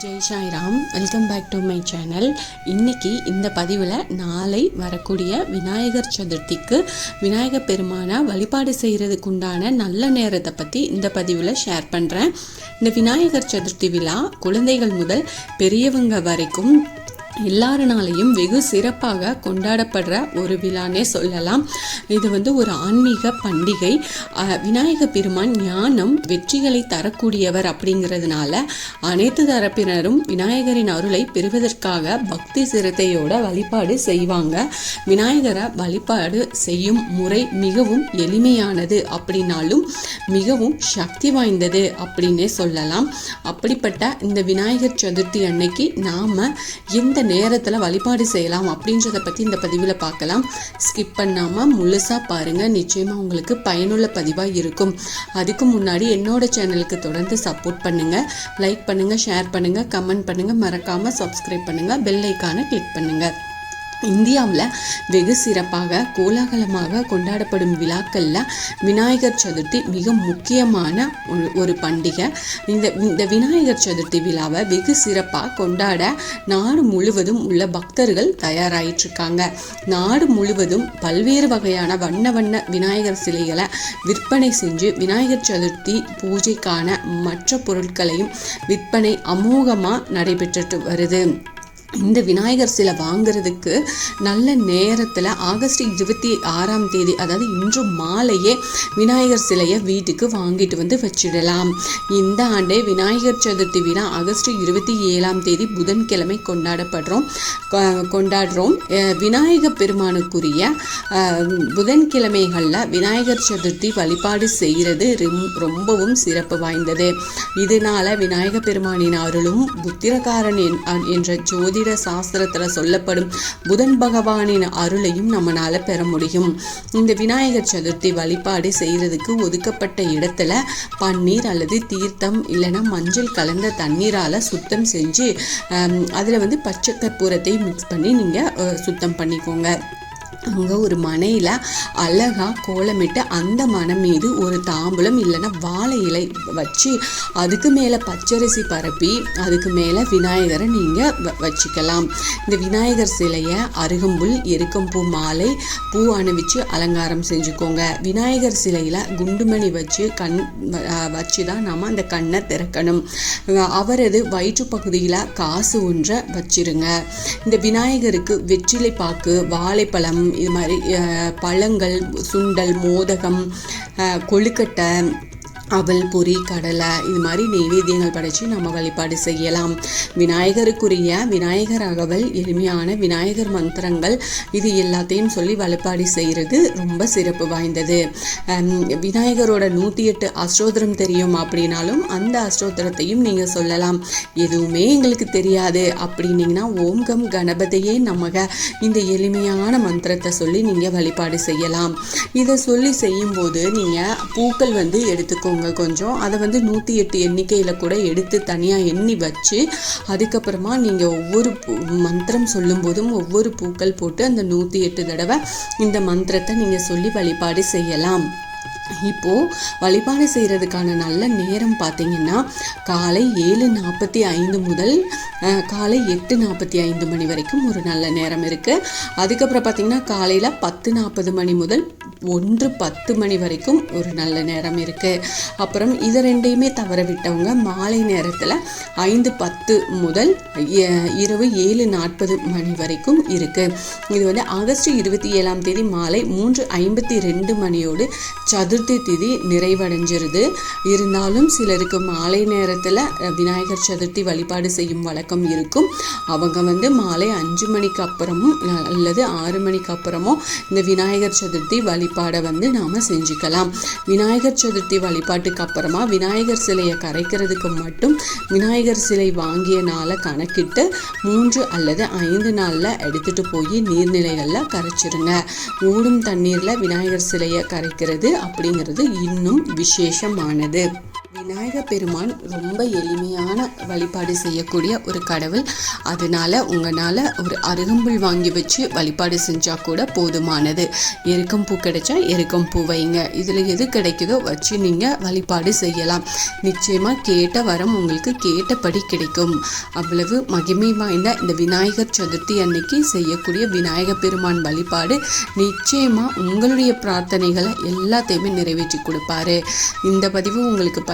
Jai Sairam welcome back to my channel. இன்னைக்கு இந்த பதிவில் நாளை வரக்கூடிய விநாயகர் சதுர்த்திக்கு விநாயகர் பெருமானை வழிபாடு செய்கிறதுக்கு உண்டான நல்ல நேரத்தை பற்றி இந்த பதிவில் ஷேர் பண்ணுறேன் இந்த விநாயகர் சதுர்த்தி விழா குழந்தைகள் முதல் பெரியவங்க வரைக்கும் எல்லாருனாலையும் வெகு சிறப்பாக கொண்டாடப்படுற ஒரு விழானே சொல்லலாம். இது வந்து ஒரு ஆன்மீக பண்டிகை. விநாயக பெருமான் ஞானம் வெற்றிகளை தரக்கூடியவர் அப்படிங்கிறதுனால அனைத்து தரப்பினரும் விநாயகரின் அருளை பெறுவதற்காக பக்தி சிரத்தையோட வழிபாடு செய்வாங்க. விநாயகரை வழிபாடு செய்யும் முறை மிகவும் எளிமையானது அப்படின்னாலும் மிகவும் சக்தி வாய்ந்தது அப்படின்னே சொல்லலாம். அப்படிப்பட்ட இந்த விநாயகர் சதுர்த்தி அன்னைக்கு நாம எந்த நேரத்தில் வழிபாடு செய்யலாம் அப்படின்றத பற்றி இந்த பதிவில் பார்க்கலாம். ஸ்கிப் பண்ணாமல் முழுசாக பாருங்கள் நிச்சயமாக உங்களுக்கு பயனுள்ள பதிவாக இருக்கும். அதுக்கு முன்னாடி என்னோட சேனலுக்கு தொடர்ந்து சப்போர்ட் பண்ணுங்கள் லைக் பண்ணுங்கள் ஷேர் பண்ணுங்கள் கமெண்ட் பண்ணுங்கள் மறக்காமல் சப்ஸ்கிரைப் பண்ணுங்கள் பெல் ஐக்கானை கிளிக் பண்ணுங்கள் இந்தியாவில் வெகு சிறப்பாக கோலாகலமாக கொண்டாடப்படும் விழாக்களில் விநாயகர் சதுர்த்தி மிக முக்கியமான ஒரு ஒரு பண்டிகை. இந்த இந்த விநாயகர் சதுர்த்தி விழாவை வெகு சிறப்பாக கொண்டாட நாடு முழுவதும் உள்ள பக்தர்கள் தயாராயிட்டு இருக்காங்க நாடு முழுவதும் பல்வேறு வகையான வண்ண வண்ண விநாயகர் சிலைகளை விற்பனை செஞ்சு விநாயகர் சதுர்த்தி பூஜைக்கான மற்ற பொருட்களையும் விற்பனை அமோகமாக நடைபெற்றுட்டு வருது. இந்த விநாயகர் சிலை வாங்குறதுக்கு நல்ல நேரத்தில் ஆகஸ்ட் இருபத்தி ஆறாம் தேதி அதாவது இன்று மாலையே விநாயகர் சிலையை வீட்டுக்கு வாங்கிட்டு வந்து வச்சிடலாம். இந்த ஆண்டே விநாயகர் சதுர்த்தி விழா ஆகஸ்ட் இருபத்தி ஏழாம் தேதி புதன்கிழமை கொண்டாடப்படுறோம். கொண்டாடுறோம். விநாயக பெருமானுக்குரிய புதன்கிழமைகளில் விநாயகர் சதுர்த்தி வழிபாடு செய்கிறது ரொம்பவும் சிறப்பு வாய்ந்தது. இதனால விநாயக பெருமானின் அருளும் புத்திரகாரன் என்- அ- என்ற ஜோதிட சாஸ்திரத்தில் சொல்லப்படும் புதன் பகவானின் அருளையும் நம்மளால பெற முடியும். இந்த விநாயகர் சதுர்த்தி வழிபாடு செய்யறதுக்கு ஒதுக்கப்பட்ட இடத்துல பன்னீர் அல்லது தீர்த்தம் இல்லைன்னா மஞ்சள் கலந்த தண்ணீரால சுத்தம் செஞ்சு அதில் அதுல வந்து பச்சை கற்பூரத்தை மிக்ஸ் பண்ணி நீங்க சுத்தம் பண்ணிக்கோங்க. அங்கே ஒரு மனையில் அழகா கோலமிட்டு அந்த மனை மீது ஒரு தாம்பூலம் இல்லைன்னா வாழை இலை வச்சு அதுக்கு மேலே பச்சரிசி பரப்பி அதுக்கு மேலே விநாயகரை நீங்கள் வச்சுக்கலாம். இந்த விநாயகர் சிலையை அருகம்புல் எருக்கம்பூ மாலை பூ அணிவிச்சு அலங்காரம் செஞ்சுக்கோங்க. விநாயகர் சிலையில் குண்டுமணி வச்சு கண் வச்சு தான் நாம் அந்த கண்ணை திறக்கணும். அவரது வயிற்று பகுதியில் காசு ஒன்றை வச்சிருங்க. இந்த விநாயகருக்கு வெற்றிலை பாக்கு வாழைப்பழம் இது மாதிரி பழங்கள் சுண்டல் மோதகம் கொழுக்கட்டை அவல் பொறி கடலை இது மாதிரி நெய்வேத்தியங்கள் படைச்சு நம்ம வழிபாடு செய்யலாம். விநாயகருக்குரிய விநாயகர் அகவல் எளிமையான விநாயகர் மந்திரங்கள் இது எல்லாத்தையும் சொல்லி வழிபாடு செய்கிறது ரொம்ப சிறப்பு வாய்ந்தது. விநாயகரோட நூற்றி எட்டு அஷ்டோத்திரம் தெரியும் அப்படின்னாலும் அந்த அஷ்டோத்திரத்தையும் நீங்கள் சொல்லலாம். எதுவுமே எங்களுக்கு தெரியாது. அப்படின்னீங்கன்னா ஓம்கம் கணபதியே நமக. இந்த எளிமையான மந்திரத்தை சொல்லி நீங்கள் வழிபாடு செய்யலாம். இதை சொல்லி செய்யும்போது நீங்கள் பூக்கள் வந்து எடுத்துக்கோங்க. கொஞ்சம். அதை வந்து நூற்றி எட்டு எண்ணிக்கையில் கூட எடுத்து தனியாக எண்ணி வச்சு அதுக்கப்புறமா நீங்கள் ஒவ்வொரு பூ- மந்திரம் சொல்லும்போதும் ஒவ்வொரு பூக்கள் போட்டு அந்த நூற்றி எட்டு தடவை இந்த மந்திரத்தை நீங்கள் சொல்லி வழிபாடு செய்யலாம். இப்போது வழிபாடு செய்கிறதுக்கான நல்ல நேரம் பார்த்தீங்கன்னா காலை ஏழு நாற்பத்தி ஐந்து முதல் காலை எட்டு நாற்பத்தி ஐந்து மணி வரைக்கும் ஒரு நல்ல நேரம் இருக்குது அதுக்கப்புறம் பார்த்திங்கன்னா காலையில் பத்து நாற்பது மணி முதல் ஒன்று பத்து மணி வரைக்கும் ஒரு நல்ல நேரம் இருக்குது அப்புறம் இது ரெண்டையுமே தவற விட்டவங்க மாலை நேரத்தில் ஐந்து பத்து முதல் இரவு ஏழு நாற்பது மணி வரைக்கும் இருக்குது இது வந்து ஆகஸ்ட் இருபத்தி ஏழாம் தேதி மாலை மூன்று ஐம்பத்தி ரெண்டு மணியோடு சதுர்த்தி திதி நிறைவடைஞ்சிருது. இருந்தாலும் சிலருக்கு மாலை நேரத்தில் விநாயகர் சதுர்த்தி வழிபாடு செய்யும் வழக்கம் இருக்கும். அவங்க வந்து மாலை அஞ்சு மணிக்கு அப்புறமும் அல்லது ஆறு மணிக்கு அப்புறமும் இந்த விநாயகர் சதுர்த்தி வழிபாடை வந்து நாம் செஞ்சுக்கலாம். விநாயகர் சதுர்த்தி வழிபாட்டுக்கு அப்புறமா விநாயகர் சிலையை கரைக்கிறதுக்கு மட்டும் விநாயகர் சிலை வாங்கிய நாளை கணக்கிட்டு மூன்று அல்லது ஐந்து நாளில் எடுத்துட்டு போய் நீர்நிலைகளில் கரைச்சிருங்க. ஓடும் தண்ணீரில் விநாயகர் சிலையை கரைக்கிறது. அப்படி அப்படிங்கிறது இன்னும் விசேஷமானது. விநாயக பெருமான் ரொம்ப எளிமையான வழிபாடு செய்யக்கூடிய ஒரு கடவுள். அதனால உங்களால் ஒரு அருகம்புல் வாங்கி வச்சு வழிபாடு செஞ்சால் கூட போதுமானது. எருக்கம் பூ கிடைச்சா எருக்கம் பூ வைங்க. இதில் எது கிடைக்குதோ வச்சு நீங்கள் வழிபாடு செய்யலாம். நிச்சயமாக கேட்ட வரம் உங்களுக்கு கேட்டபடி கிடைக்கும். அவ்வளவு மகிமை வாய்ந்த இந்த விநாயகர் சதுர்த்தி அன்னைக்கு செய்யக்கூடிய விநாயக பெருமான் வழிபாடு நிச்சயமாக உங்களுடைய பிரார்த்தனைகளை எல்லாத்தையுமே நிறைவேற்றி கொடுப்பாரு. இந்த பதிவு உங்களுக்கு